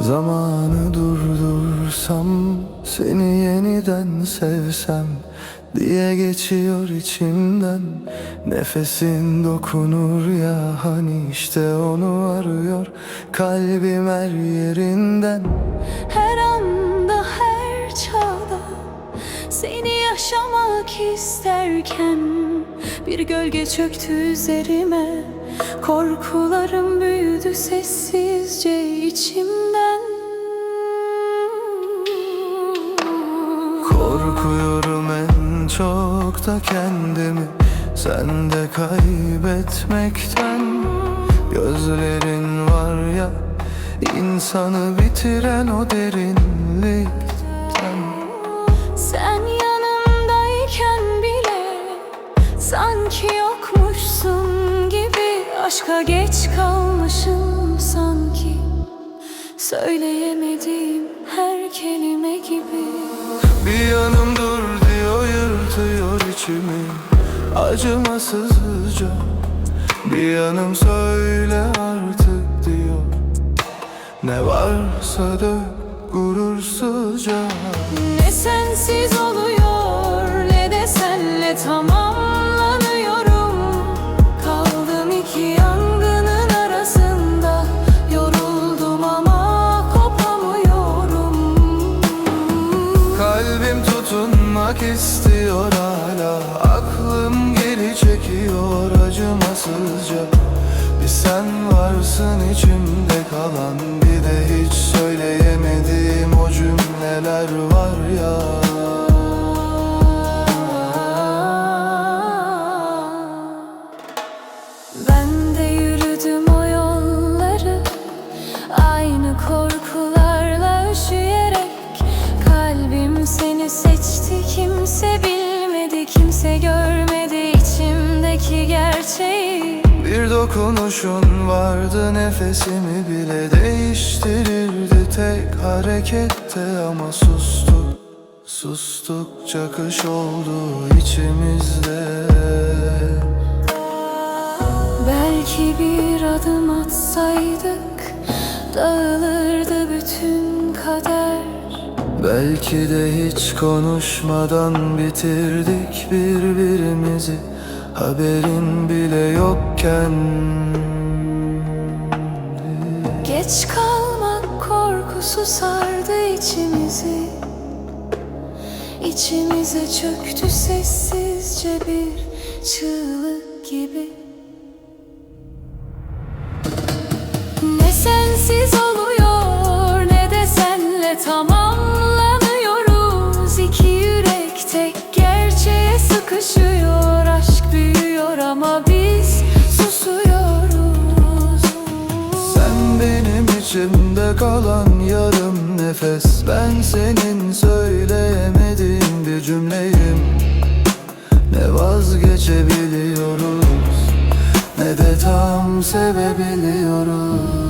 Zamanı durdursam Seni yeniden sevsem Diye geçiyor içimden. Nefesin dokunur ya Hani işte onu arıyor Kalbim her yerinden. Her anda her çağda Seni yaşamak isterken Bir gölge çöktü üzerime. Korkularım büyüdü sessizce içimden. Korkuyorum en çok da kendimi. Sende kaybetmekten. Gözlerin var ya insanı bitiren o derinlikten. Sen yanımdayken bile Sanki yokmuşsun gibi Aşka geç kalmışım Söyleyemediğim her kelime gibi. Bir yanım dur diyor yırtıyor içimi. Acımasızca Bir yanım söyle artık diyor. Ne varsa dök gurursuzca. Ne sensiz oluyor tutunmak istiyor hala. Aklım geri çekiyor acımasızca. Bir sen varsın içimde kalan. Bir de hiç söyleyemediğim o cümleler var ya gerçeği. Bir dokunuşun vardı nefesimi bile değiştirirdi. Tek harekette ama sustuk Sustukça kış oldu içimizde. Belki bir adım atsaydık Dağılırdı bütün kader. Belki de hiç konuşmadan bitirdik birbirimizi Haberin bile yokken. Geç kalmak korkusu sardı içimizi. İçimize çöktü sessizce bir çığlık gibi. Ne sensiz oluyor ne de senle tamamlanıyoruz içimde kalan yarım nefes. Ben senin söyleyemediğin bir cümleyim. Ne vazgeçebiliyoruz Ne de tam sevebiliyoruz